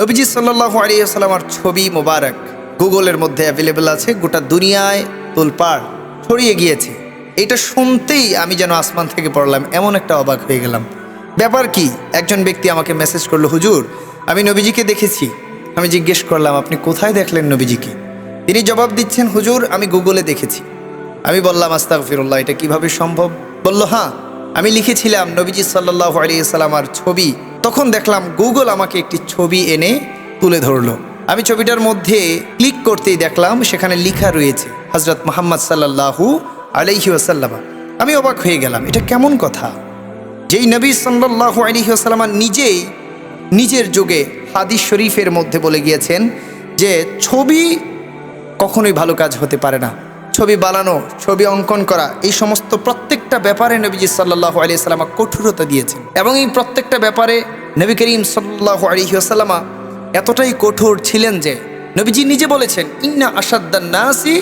নবীজি সাল্লাহ আলিয়াল্লামার ছবি মোবারক গুগলের মধ্যে অ্যাভেলেবেল আছে, গোটা দুনিয়ায় তোলপাড় ছড়িয়ে গিয়েছে। এটা শুনতেই আমি যেন আসমান থেকে পড়লাম, এমন একটা অবাক হয়ে গেলাম। ব্যাপার কি? একজন ব্যক্তি আমাকে মেসেজ করল, হুজুর, আমি নবীজিকে দেখেছি। আমি জিজ্ঞেস করলাম, আপনি কোথায় দেখলেন নবীজিকে? তিনি জবাব দিচ্ছেন, হুজুর, আমি গুগলে দেখেছি। আমি বললাম আস্তাক ফিরুল্লাহ এটা কীভাবে সম্ভব? বলল হ্যাঁ আমি লিখেছিলাম নবীজি সাল্লাহ আলিয়াল্লামার ছবি তখন দেখলাম গুগল আমাকে একটি ছবি এনে তুলে ধরলো। আমি ছবিটার মধ্যে ক্লিক করতেই দেখলাম সেখানে লেখা রয়েছে হজরত মোহাম্মদ সাল্লাহু আসাল্লামা আমি অবাক হয়ে গেলাম, এটা কেমন কথা? যেই নবী সাল্লাহ আলিহাসাল্লামা নিজেই নিজের যুগে হাদিস শরীফের মধ্যে বলে গিয়েছেন যে ছবি কখনোই ভালো কাজ হতে পারে না। ছবি বানানো, ছবি অঙ্কন করা, এই সমস্ত প্রত্যেকটা ব্যাপারে নবীজি সাল্লাহ আলিয়াল্লামা কঠোরতা দিয়েছেন। এবং এই প্রত্যেকটা ব্যাপারে নবী করিম সাল্লাহ আলিহাসাল্লামা এতটাই কঠোর ছিলেন যে নবীজি নিজে বলেছেন, ইন্না আসাদ্দান নাসি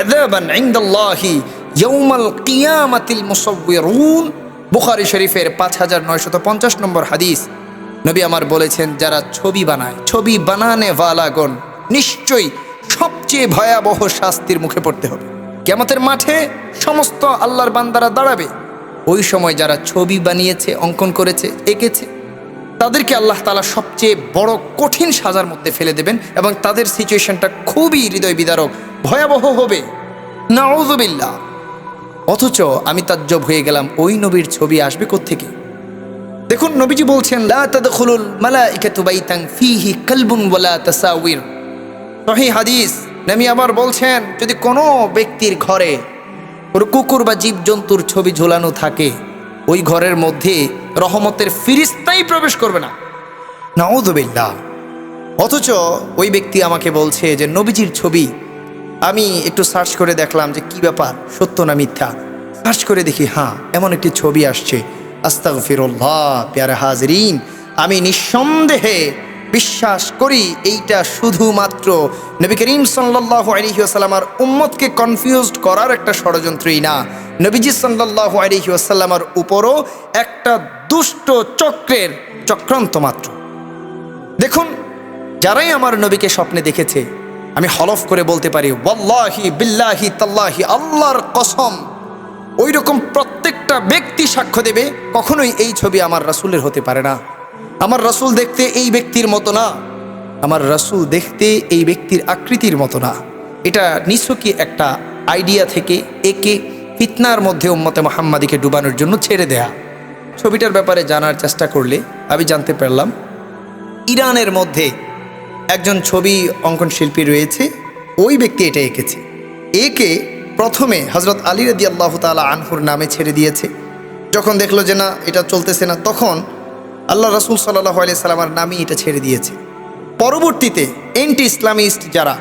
আযাবান ইনদাল্লাহি ইয়াউমাল কিয়ামাতিল মুসাউবিরুন বুখারী শরীফের পাঁচ হাজার নয়শত পঞ্চাশ নম্বর হাদিস নবী আমার বলেছেন, যারা ছবি বানায়, ছবি বানানে ভালাগন নিশ্চয়ই সবচেয়ে ভয়াবহ শাস্তির মুখে পড়তে হবে। কেমতের মাঠে সমস্ত আল্লাহর বান্দারা দাঁড়াবে। ওই সময় যারা ছবি বানিয়েছে, অঙ্কন করেছে, এঁকেছে, তাদেরকে আল্লাহ তালা সবচেয়ে বড় কঠিন সাজার মধ্যে ফেলে দেবেন এবং তাদের সিচুয়েশনটা খুবই হৃদয় বিদারক ভয়াবহ হবে। নাউজুবিল্লাহ অথচ আমি তাজ্জব হয়ে গেলাম, ওই নবীর ছবি আসবে কোত্থেকে? দেখুন, নবীজি বলছেন, লা তাদখুলুল মালাইকাতু বাইতান ফীহি কালবুন ওয়ালা তাসাউইর সহি হাদিস। নবী আবার বলছেন, যদি কোনো ব্যক্তির ঘরে কুকুর বা জীবজন্তুর ছবি ঝোলানো থাকে, ওই ঘরের মধ্যে রহমতের ফিরিস্তাই প্রবেশ করবে না। নাউদুবিল্লাহ অথচ ওই ব্যক্তি আমাকে বলছে যে, নবীজির ছবি আমি একটু সার্চ করে দেখলাম যে কি ব্যাপার, সত্য না মিথ্যা? সার্চ করে দেখি হ্যাঁ এমন একটি ছবি আসছে। আস্তাগ ফিরুল্লাহ পেয়ারে হাজরিন, আমি নিঃসন্দেহে বিশ্বাস করি, এইটা শুধুমাত্র নবী করিম সাল্লাহ আলহিউসাল্লামার উম্মতকে কনফিউজড করার একটা ষড়যন্ত্রই না। নবীজি সাল্লাহ আলহিউসাল্লামার উপরও একটা দুষ্ট চক্রের চক্রান্ত মাত্র। দেখুন, যারাই আমার নবীকে স্বপ্নে দেখেছে, আমি হলফ করে বলতে পারি, ওয়াল্লাহি বিল্লাহি তাল্লাহি, আল্লাহর কসম। ওই রকম প্রত্যেকটা ব্যক্তি সাক্ষ্য দেবে, কখনোই এই ছবি আমার রাসুলের হতে পারে না। আমার রাসূল দেখতে এই ব্যক্তির মতো না। আমার রাসূল দেখতে এই ব্যক্তির আকৃতির মতো না। এটা নিছকই একটা আইডিয়া থেকে একে ফিতনার মধ্যে উম্মতে মোহাম্মদীকে ডুবানোর জন্য ছেড়ে দেয়া। ছবিটার ব্যাপারে জানার চেষ্টা করলে আমি জানতে পারলাম, ইরানের মধ্যে একজন ছবি অঙ্কন শিল্পী রয়েছে, ওই ব্যক্তি এটা এঁকেছে। একে প্রথমে হজরত আলী রদি আল্লাহ তালা আনহুর নামে ছেড়ে দিয়েছে। যখন দেখল যে না, এটা চলতেছে না, তখন আল্লাহ রসুল সাল্লাহ আলিয়া সাল্লামার নামই এটা ছেড়ে দিয়েছে। পরবর্তীতে এন্টি ইসলামিস্ট যারা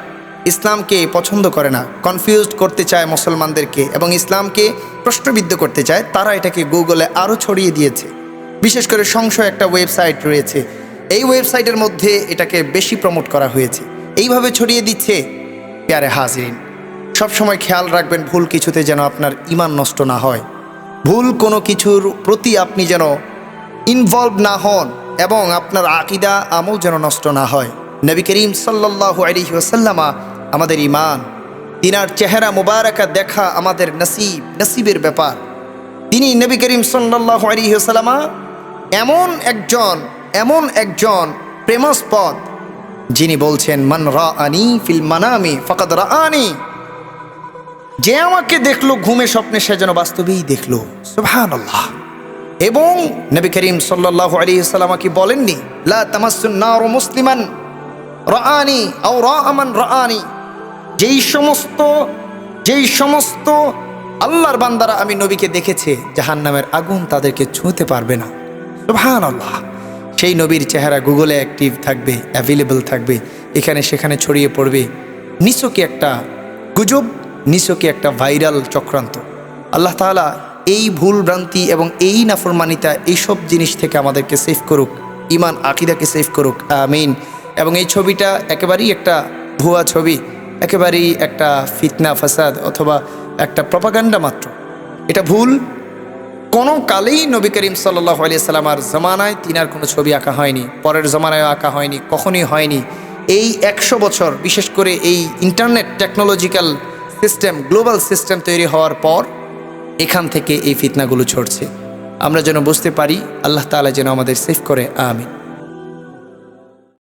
ইসলামকে পছন্দ করে না কনফিউজড করতে চায় মুসলমানদেরকে এবং ইসলামকে প্রশ্নবিদ্ধ করতে চায়, তারা এটাকে গুগলে আরও ছড়িয়ে দিয়েছে। বিশেষ করে সংশয় একটা ওয়েবসাইট রয়েছে। এই ওয়েবসাইটের মধ্যে এটাকে বেশি প্রমোট করা হয়েছে। এইভাবে ছড়িয়ে দিচ্ছে প্যারে হাজরিন। সবসময় খেয়াল রাখবেন, ভুল কিছুতে যেন আপনার ইমান নষ্ট না হয়। ভুল কোনো কিছুর প্রতি আপনি যেন ইনভলভ না হন এবং আপনার আকিদা, আমল যেন নষ্ট না হয়। নবী করিম সাল্লাহ আলহি ওসাল্লামা আমাদের ইমান তিনার চেহারা মুবারকা দেখা আমাদের নসিব, নসিবের ব্যাপার। তিনি নবী করিম সাল্লাহ আলহি ওসাল্লামা এমন একজন এমন একজন প্রেমস্পদ, যিনি বলছেন, মান রা আনি ফিল মানামি ফকাত রা আনি যে আমাকে দেখল, ঘুমে স্বপ্নে সে যেন বাস্তবেই দেখল। সুবহান আল্লাহ এবং নবী করিম সাল্লাহ আলী সাল্লামাকে বলেননি? লা মুসলিমান রাআনি আও রাআমান রাআনি। যেই সমস্ত যেই সমস্ত আল্লাহর বান্দারা আমি নবীকে দেখেছে জাহান নামের আগুন তাদেরকে ছুঁতে পারবে না। সুবহান আল্লাহ সেই নবীর চেহারা গুগলে অ্যাক্টিভ থাকবে অ্যাভেলেবল থাকবে, এখানে সেখানে ছড়িয়ে পড়বে। নিছকি একটা গুজব নিছকি একটা ভাইরাল চক্রান্ত। আল্লাহ তাআলা এই ভুল ভ্রান্তি এবং এই নাফরমানিতা এইসব জিনিস থেকে আমাদেরকে সেভ করুক। ইমান আকিদাকে সেভ করুক। আমিন। এবং এই ছবিটা একেবারেই একটা ভুয়া ছবি। একেবারেই একটা ফিতনা, ফাসাদ অথবা একটা প্রপাগান্ডা মাত্র। এটা ভুল। কোনো কালেই নবী করিম সাল্লাহ আলিয়া সাল্লামার জমানায় তিনার কোনো ছবি আঁকা হয়নি। পরের জমানায় আঁকা হয়নি, কখনই হয়নি। এই একশো বছর, বিশেষ করে এই internet technological system global system তৈরি হওয়ার পর এখান থেকে এই ফিতনাগুলো ছড়ছে আমরা যেন বুঝতে পারি, আল্লাহ তালা যেন আমাদের সেফ করে, আমিন।